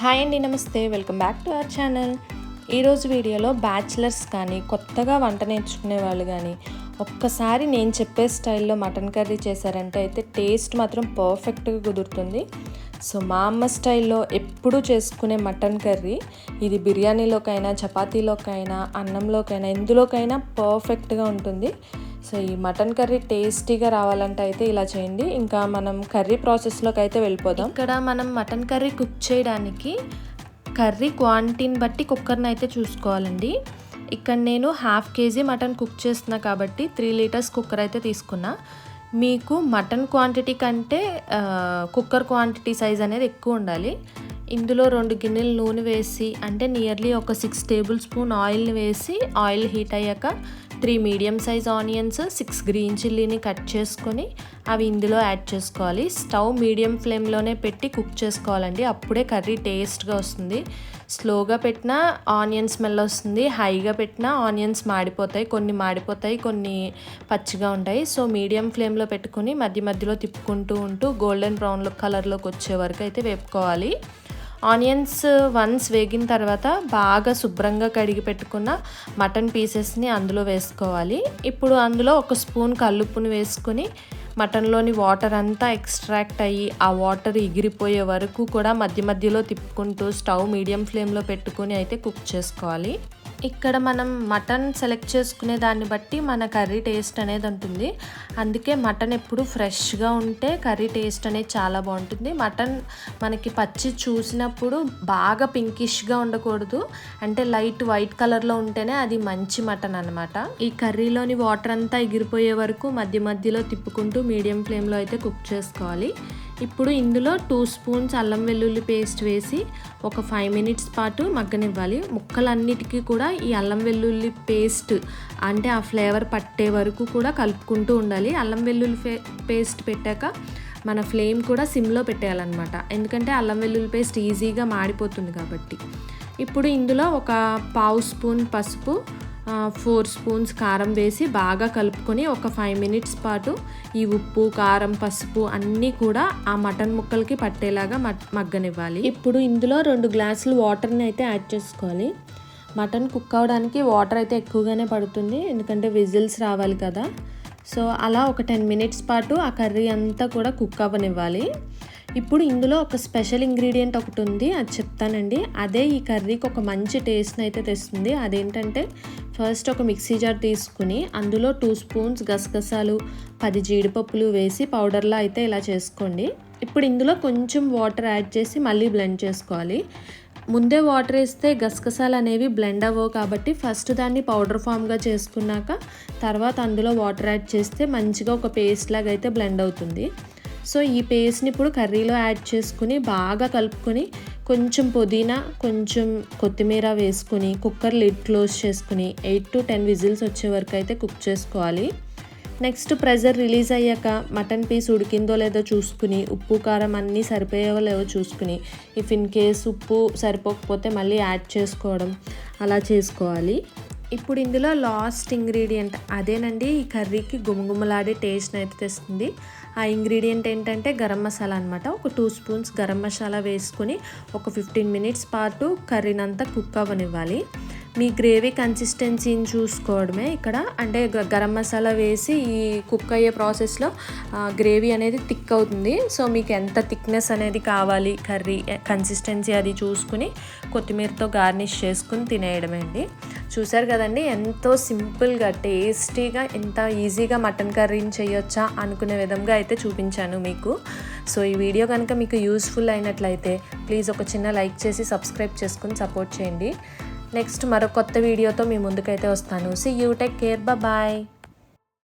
Hi అండి నమస్తే. Welcome back to our channel. ఈరోజు వీడియోలో బ్యాచిలర్స్ కానీ కొత్తగా వంట నేర్చుకునే వాళ్ళు కానీ ఒక్కసారి నేను చెప్పే స్టైల్లో మటన్ కర్రీ చేశారంటే అయితే టేస్ట్ మాత్రం పర్ఫెక్ట్గా కుదురుతుంది. సో మా అమ్మ స్టైల్లో ఎప్పుడూ చేసుకునే మటన్ కర్రీ ఇది బిర్యానీలోకైనా చపాతీలోకైనా అన్నంలోకైనా ఎందులోకైనా పర్ఫెక్ట్గా ఉంటుంది. సో ఈ మటన్ కర్రీ టేస్టీగా రావాలంటే అయితే ఇలా చేయండి. ఇంకా మనం కర్రీ ప్రాసెస్లోకి అయితే వెళ్ళిపోదాం. ఇక్కడ మనం మటన్ కర్రీ కుక్ చేయడానికి కర్రీ క్వాంటిటీని బట్టి కుక్కర్ని అయితే చూసుకోవాలండి. ఇక్కడ నేను హాఫ్ కేజీ మటన్ కుక్ చేస్తున్నా కాబట్టి త్రీ లీటర్స్ కుక్కర్ అయితే తీసుకున్నా. మీకు మటన్ క్వాంటిటీ కంటే కుక్కర్ క్వాంటిటీ సైజ్ అనేది ఎక్కువ ఉండాలి. ఇందులో రెండు గిన్నెలు నూనె వేసి అంటే నియర్లీ ఒక సిక్స్ టేబుల్ స్పూన్ ఆయిల్ని వేసి ఆయిల్ హీట్ అయ్యాక three medium size onions six green చిల్లీని cut చేసుకొని అవి ఇందులో యాడ్ చేసుకోవాలి. స్టవ్ మీడియం ఫ్లేమ్లోనే పెట్టి కుక్ చేసుకోవాలండి. అప్పుడే కర్రీ టేస్ట్గా వస్తుంది. స్లోగా పెట్టినా ఆనియన్ స్మెల్ వస్తుంది. హైగా పెట్టినా ఆనియన్స్ మాడిపోతాయి. కొన్ని మాడిపోతాయి కొన్ని పచ్చిగా ఉంటాయి. సో మీడియం ఫ్లేమ్లో పెట్టుకుని మధ్య మధ్యలో తిప్పుకుంటూ ఉంటూ గోల్డెన్ బ్రౌన్ కలర్లోకి వచ్చే వరకు అయితే వేపుకోవాలి. ఆనియన్స్ వన్స్ వేగిన తర్వాత బాగా శుభ్రంగా కడిగి పెట్టుకున్న మటన్ పీసెస్ని అందులో వేసుకోవాలి. ఇప్పుడు అందులో ఒక స్పూన్ కల్లుప్పుని వేసుకుని మటన్లోని వాటర్ అంతా ఎక్స్ట్రాక్ట్ అయ్యి ఆ వాటర్ ఎగిరిపోయే వరకు కూడా మధ్య మధ్యలో తిప్పుకుంటూ స్టవ్ మీడియం ఫ్లేమ్లో పెట్టుకుని అయితే కుక్ చేసుకోవాలి. ఇక్కడ మనం మటన్ సెలెక్ట్ చేసుకునే దాన్ని బట్టి మన కర్రీ టేస్ట్ అనేది ఉంటుంది. అందుకే మటన్ ఎప్పుడు ఫ్రెష్గా ఉంటే కర్రీ టేస్ట్ అనేది చాలా బాగుంటుంది. మటన్ మనకి పచ్చి చూసినప్పుడు బాగా పింకిష్గా ఉండకూడదు. అంటే లైట్ వైట్ కలర్లో ఉంటేనే అది మంచి మటన్ అనమాట ఈ కర్రీలోని వాటర్ అంతా ఎగిరిపోయే వరకు మధ్య మధ్యలో తిప్పుకుంటూ మీడియం ఫ్లేమ్లో అయితే కుక్ చేసుకోవాలి. ఇప్పుడు ఇందులో టూ స్పూన్స్ అల్లం వెల్లుల్లి పేస్ట్ వేసి ఒక ఫైవ్ మినిట్స్ పాటు మగ్గనివ్వాలి. ముక్కలన్నిటికీ కూడా ఈ అల్లం వెల్లుల్లి పేస్ట్ అంటే ఆ ఫ్లేవర్ పట్టే వరకు కూడా కలుపుకుంటూ ఉండాలి. అల్లం వెల్లుల్లి పేస్ట్ పెట్టాక మన ఫ్లేమ్ కూడా సిమ్లో పెట్టేయాలన్నమాట. ఎందుకంటే అల్లం వెల్లుల్లి పేస్ట్ ఈజీగా మాడిపోతుంది కాబట్టి. ఇప్పుడు ఇందులో ఒక పావు స్పూన్ పసుపు ఫోర్ స్పూన్స్ కారం వేసి బాగా కలుపుకొని ఒక ఫైవ్ మినిట్స్ పాటు ఈ ఉప్పు కారం పసుపు అన్నీ కూడా ఆ మటన్ ముక్కలకి పట్టేలాగా మగ్గనివ్వాలి. ఇప్పుడు ఇందులో రెండు గ్లాసులు వాటర్ని అయితే యాడ్ చేసుకోవాలి. మటన్ కుక్ అవడానికి వాటర్ అయితే ఎక్కువగానే పడుతుంది ఎందుకంటే విజిల్స్ రావాలి కదా. సో అలా ఒక టెన్ మినిట్స్ పాటు ఆ కర్రీ అంతా కూడా కుక్ అవ్వనివ్వాలి. ఇప్పుడు ఇందులో ఒక స్పెషల్ ఇంగ్రీడియంట్ ఒకటి ఉంది అది చెప్తానండి. అదే ఈ కర్రీకి ఒక మంచి టేస్ట్ని అయితే తెస్తుంది. అదేంటంటే ఫస్ట్ ఒక మిక్సీ జార్ తీసుకుని అందులో టూ స్పూన్స్ గసగసాలు పది జీడిపప్పులు వేసి పౌడర్లా అయితే ఇలా చేసుకోండి. ఇప్పుడు ఇందులో కొంచెం వాటర్ యాడ్ చేసి మళ్ళీ బ్లెండ్ చేసుకోవాలి. ముందే వాటర్ వేస్తే గసగసాలు అనేవి బ్లెండ్ అవ్వవు కాబట్టి ఫస్ట్ దాన్ని పౌడర్ ఫామ్గా చేసుకున్నాక తర్వాత అందులో వాటర్ యాడ్ చేస్తే మంచిగా ఒక పేస్ట్ లాగా అయితే బ్లెండ్ అవుతుంది. సో ఈ పేస్ట్ని ఇప్పుడు కర్రీలో యాడ్ చేసుకుని బాగా కలుపుకొని కొంచెం పుదీనా కొంచెం కొత్తిమీర వేసుకుని కుక్కర్ లిడ్ క్లోజ్ చేసుకుని ఎయిట్ టు టెన్ విజిల్స్ వచ్చే వరకు అయితే కుక్ చేసుకోవాలి. నెక్స్ట్ ప్రెజర్ రిలీజ్ అయ్యాక మటన్ పీస్ ఉడికిందో లేదో చూసుకుని ఉప్పు కారం అన్నీ సరిపోయేవో లేవో చూసుకుని ఇఫ్ ఇన్ కేస్ ఉప్పు సరిపోకపోతే మళ్ళీ యాడ్ చేసుకోవడం అలా చేసుకోవాలి. ఇప్పుడు ఇందులో లాస్ట్ ఇంగ్రీడియంట్ అదేనండి. ఈ కర్రీకి గుమగుమలాడే టేస్ట్ అయితే తెస్తుంది. ఆ ఇంగ్రీడియంట్ ఏంటంటే గరం మసాలా అనమాట ఒక టూ స్పూన్స్ గరం మసాలా వేసుకొని ఒక ఫిఫ్టీన్ మినిట్స్ పాటు కర్రీనంతా కుక్ అవ్వనివ్వాలి. మీ గ్రేవీ కన్సిస్టెన్సీని చూసుకోవడమే ఇక్కడ. అంటే గ- గరం మసాలా వేసి ఈ కుక్ అయ్యే ప్రాసెస్లో గ్రేవీ అనేది థిక్ అవుతుంది. సో మీకు ఎంత థిక్నెస్ అనేది కావాలి కర్రీ కన్సిస్టెన్సీ అది చూసుకుని కొత్తిమీరతో గార్నిష్ చేసుకుని తినేయడమే అండి. చూసారు కదండి ఎంతో సింపుల్గా టేస్టీగా ఎంత ఈజీగా మటన్ కర్రీని చేయొచ్చా అనుకునే విధంగా అయితే చూపించాను మీకు. సో ఈ వీడియో కనుక మీకు యూస్ఫుల్ అయినట్లయితే ప్లీజ్ ఒక చిన్న లైక్ చేసి సబ్స్క్రైబ్ చేసుకుని సపోర్ట్ చేయండి. నెక్స్ట్ మరో కొత్త వీడియోతో మీ ముందుకైతే వస్తాను. See you take care bye